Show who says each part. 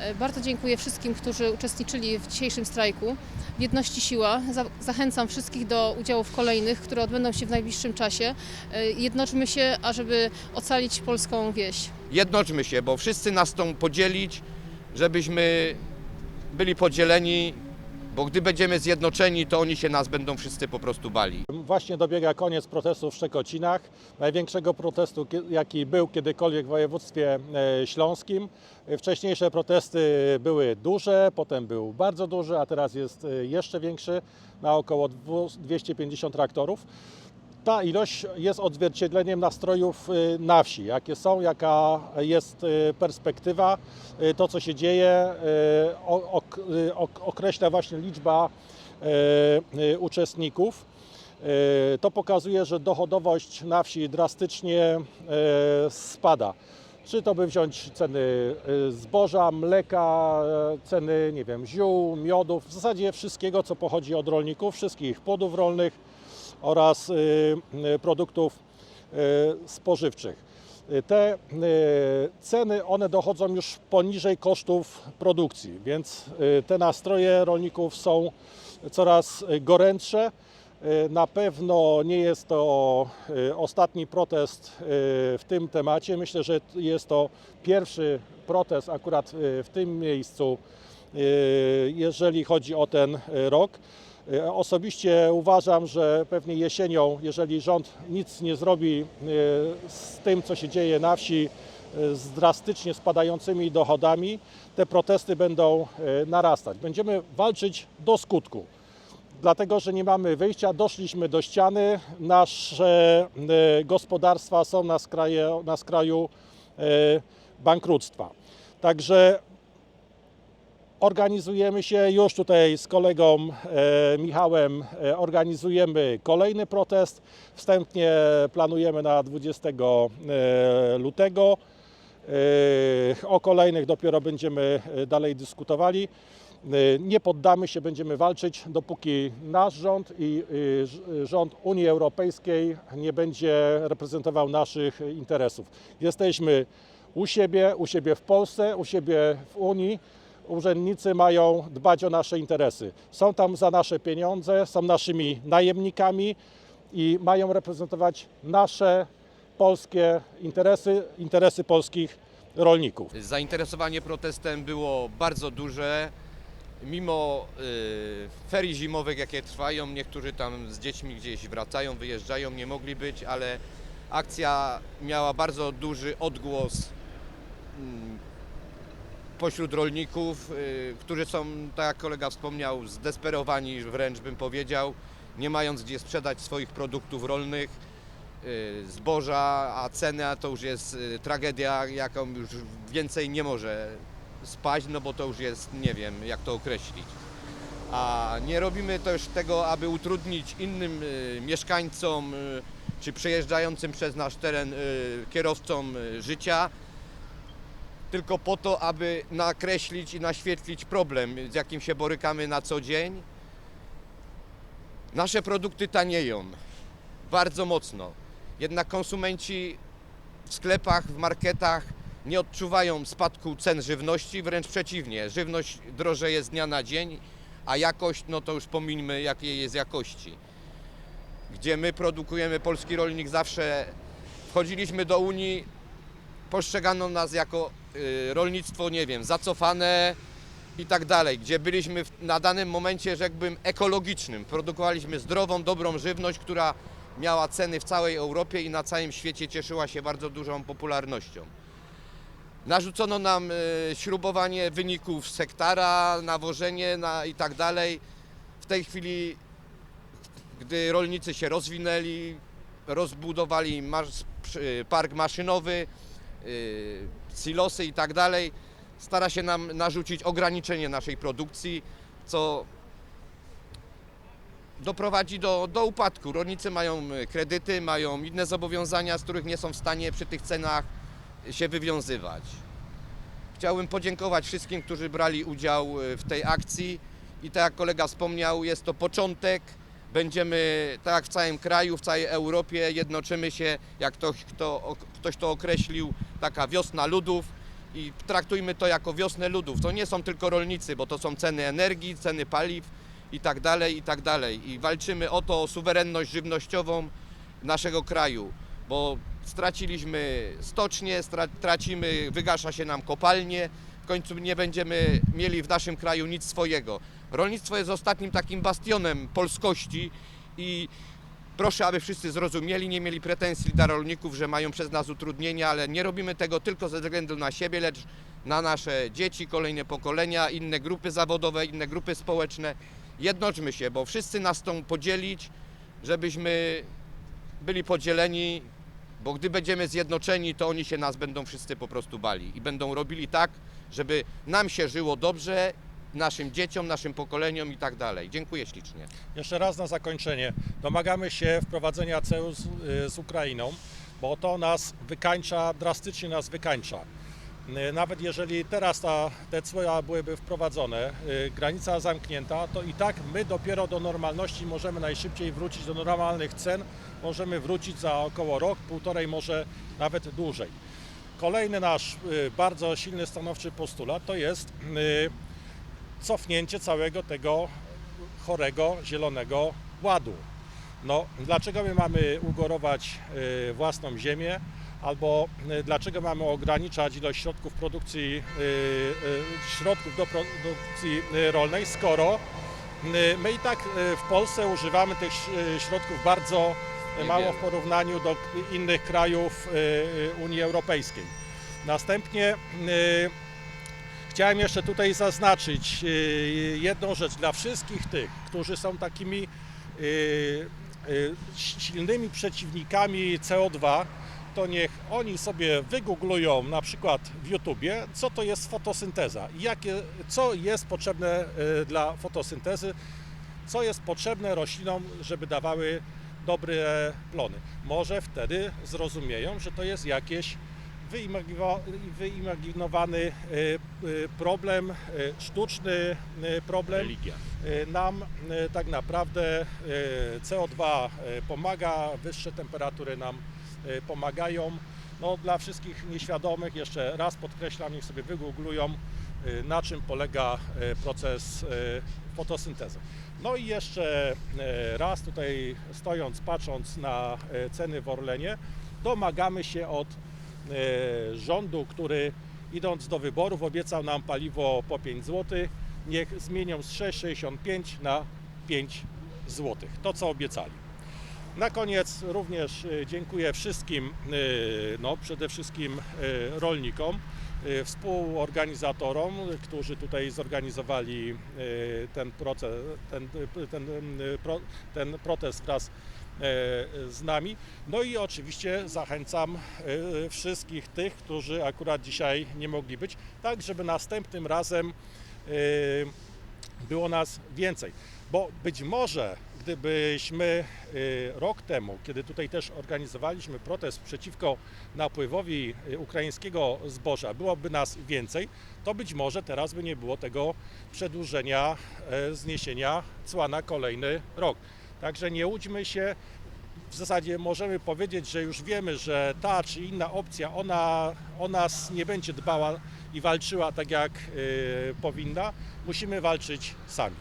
Speaker 1: E, Bardzo dziękuję wszystkim, którzy uczestniczyli w dzisiejszym strajku. W jedności siła. Za- Zachęcam wszystkich do udziału w kolejnych, które odbędą się w najbliższym czasie. E, Jednoczmy się, ażeby ocalić polską wieś.
Speaker 2: Jednoczmy się, bo wszyscy nas chcą podzielić, żebyśmy byli podzieleni, bo gdy będziemy zjednoczeni, to oni się nas będą wszyscy po prostu bali.
Speaker 3: Właśnie dobiega koniec protestu w Szczekocinach, największego protestu, jaki był kiedykolwiek w województwie e, śląskim. Wcześniejsze protesty były duże, potem był bardzo duży, a teraz jest e, jeszcze większy, na około 200 250 traktorów. Ta ilość jest odzwierciedleniem nastrojów y, na wsi, jakie są, jaka jest y, perspektywa, y, to co się dzieje, określa właśnie liczba uczestników. To pokazuje, że dochodowość na wsi drastycznie spada. Czy to by wziąć ceny zboża, mleka, ceny, nie wiem, ziół, miodów, w zasadzie wszystkiego, co pochodzi od rolników, wszystkich płodów rolnych oraz y, y, produktów y, spożywczych. Te ceny, one dochodzą już poniżej kosztów produkcji, więc te nastroje rolników są coraz gorętsze. Na pewno nie jest to ostatni protest w tym temacie. Myślę, że jest to pierwszy protest akurat w tym miejscu, jeżeli chodzi o ten rok. Y, Osobiście uważam, że pewnie jesienią, jeżeli rząd nic nie zrobi y, z tym, co się dzieje na wsi, y, z drastycznie spadającymi dochodami, te protesty będą narastać. Będziemy walczyć do skutku dlatego że nie mamy wyjścia, doszliśmy do ściany, nasze e, gospodarstwa są na, na skraju e, bankructwa. Także organizujemy się już tutaj z kolegą e, Michałem, e, organizujemy kolejny protest. Wstępnie planujemy na 20 e, lutego. O kolejnych dopiero będziemy dalej dyskutowali. Nie poddamy się, będziemy walczyć, dopóki nasz rząd i rząd Unii Europejskiej nie będzie reprezentował naszych interesów. Jesteśmy u siebie, u siebie w Polsce, u siebie w Unii. Urzędnicy mają dbać o nasze interesy. Są tam za nasze pieniądze, są naszymi najemnikami i mają reprezentować nasze polskie interesy, interesy polskich rolników.
Speaker 2: Zainteresowanie protestem było bardzo duże. Mimo y, ferii zimowych, jakie trwają, niektórzy tam z dziećmi gdzieś wracają, wyjeżdżają, nie mogli być, ale akcja miała bardzo duży odgłos mm, pośród rolników, y, którzy są, tak jak kolega wspomniał, zdesperowani wręcz bym powiedział, nie mając gdzie sprzedać swoich produktów rolnych, y, zboża, a cena to już jest y, tragedia, jaką już więcej nie może spaść, no bo to już jest, nie wiem jak to określić. A nie robimy też tego, aby utrudnić innym mieszkańcom czy przejeżdżającym przez nasz teren kierowcom życia, tylko po to, aby nakreślić i naświetlić problem, z jakim się borykamy na co dzień. Nasze produkty tanieją bardzo mocno. Jednak konsumenci w sklepach, w marketach nie odczuwają spadku cen żywności, wręcz przeciwnie. Żywność drożeje z dnia na dzień, a jakość, no to już pomińmy jakiej jest jakości. Gdzie my produkujemy, polski rolnik zawsze wchodziliśmy do Unii, postrzegano nas jako y, rolnictwo, nie wiem, zacofane i tak dalej, gdzie byliśmy w, na danym momencie, rzekłbym, ekologicznym. Produkowaliśmy zdrową, dobrą żywność, która miała ceny w całej Europie i na całym świecie cieszyła się bardzo dużą popularnością. Narzucono nam y, śrubowanie wyników z hektara, nawożenie na, i tak dalej. W tej chwili, gdy rolnicy się rozwinęli, rozbudowali przy- park maszynowy, silosy i tak dalej, stara się nam narzucić ograniczenie naszej produkcji, co doprowadzi do, do upadku. Rolnicy mają y, kredyty, mają inne zobowiązania, z których nie są w stanie przy tych cenach się wywiązywać. Chciałbym podziękować wszystkim, którzy brali udział y, w tej akcji i tak jak kolega wspomniał, jest to początek. Będziemy, tak jak w całym kraju, w całej Europie, jednoczymy się, jak ktoś, kto, ktoś to określił, taka wiosna ludów i traktujmy to jako wiosnę ludów. To nie są tylko rolnicy, bo to są ceny energii, ceny paliw i tak dalej, i tak dalej. I walczymy o to, o suwerenność żywnościową naszego kraju, bo straciliśmy stocznie, tracimy, wygasza się nam kopalnie, w końcu nie będziemy mieli w naszym kraju nic swojego. Rolnictwo jest ostatnim takim bastionem polskości i proszę, aby wszyscy zrozumieli, nie mieli pretensji dla rolników, że mają przez nas utrudnienia, ale nie robimy tego tylko ze względu na siebie, lecz na nasze dzieci, kolejne pokolenia, inne grupy zawodowe, inne grupy społeczne. Jednoczmy się, bo wszyscy nas chcą podzielić, żebyśmy byli podzieleni, bo gdy będziemy zjednoczeni, to oni się nas będą wszyscy po prostu bali i będą robili tak, żeby nam się żyło dobrze, naszym dzieciom, naszym pokoleniom i tak dalej. Dziękuję ślicznie.
Speaker 3: Jeszcze raz na zakończenie. Domagamy się wprowadzenia CEU z, y, z Ukrainą, bo to nas wykańcza, drastycznie nas wykańcza. Y, Nawet jeżeli teraz ta, te cła byłyby wprowadzone, y, granica zamknięta, to i tak my dopiero do normalności możemy najszybciej wrócić do normalnych cen. Możemy wrócić za około rok, półtorej, może nawet dłużej. Kolejny nasz bardzo silny, stanowczy postulat to jest cofnięcie całego tego chorego zielonego ładu. No, dlaczego my mamy ugorować y, własną ziemię, albo y, dlaczego mamy ograniczać ilość środków produkcji, y, środków do produkcji rolnej, skoro my i tak w Polsce używamy tych środków bardzo mało w porównaniu do innych krajów Unii Europejskiej. Następnie Chciałem jeszcze tutaj zaznaczyć y, jedną rzecz dla wszystkich tych, którzy są takimi y, y, silnymi przeciwnikami CO2, to niech oni sobie wygooglują na przykład w YouTubie, co to jest fotosynteza i jakie, co jest potrzebne dla fotosyntezy, co jest potrzebne roślinom, żeby dawały dobre plony. Może wtedy zrozumieją, że to jest jakieś wyimaginowany y, y, problem, y, sztuczny problem.
Speaker 4: religia.
Speaker 3: Nam tak naprawdę y, CO2 y, pomaga, wyższe temperatury nam pomagają. No, dla wszystkich nieświadomych, jeszcze raz podkreślam, niech sobie wygooglują, na czym polega proces fotosyntezy. No i jeszcze raz tutaj stojąc, patrząc na ceny w Orlenie, domagamy się od rządu, który idąc do wyborów obiecał nam paliwo po 5 zł, niech zmienią z 6,65 na 5 zł. To co obiecali. Na koniec również y, dziękuję wszystkim, y, no przede wszystkim rolnikom, współorganizatorom, którzy tutaj zorganizowali ten, proces, ten, ten, pro, ten protest wraz y, z nami. No i oczywiście zachęcam y, wszystkich tych, którzy akurat dzisiaj nie mogli być, tak żeby następnym razem y, było nas więcej. Bo być może gdybyśmy rok temu, kiedy tutaj też organizowaliśmy protest przeciwko napływowi ukraińskiego zboża, byłoby nas więcej, to być może teraz by nie było tego przedłużenia e, zniesienia cła na kolejny rok. Także nie łudźmy się, w zasadzie możemy powiedzieć, że już wiemy, że ta czy inna opcja, ona o nas nie będzie dbała i walczyła tak jak y, powinna. Musimy walczyć sami.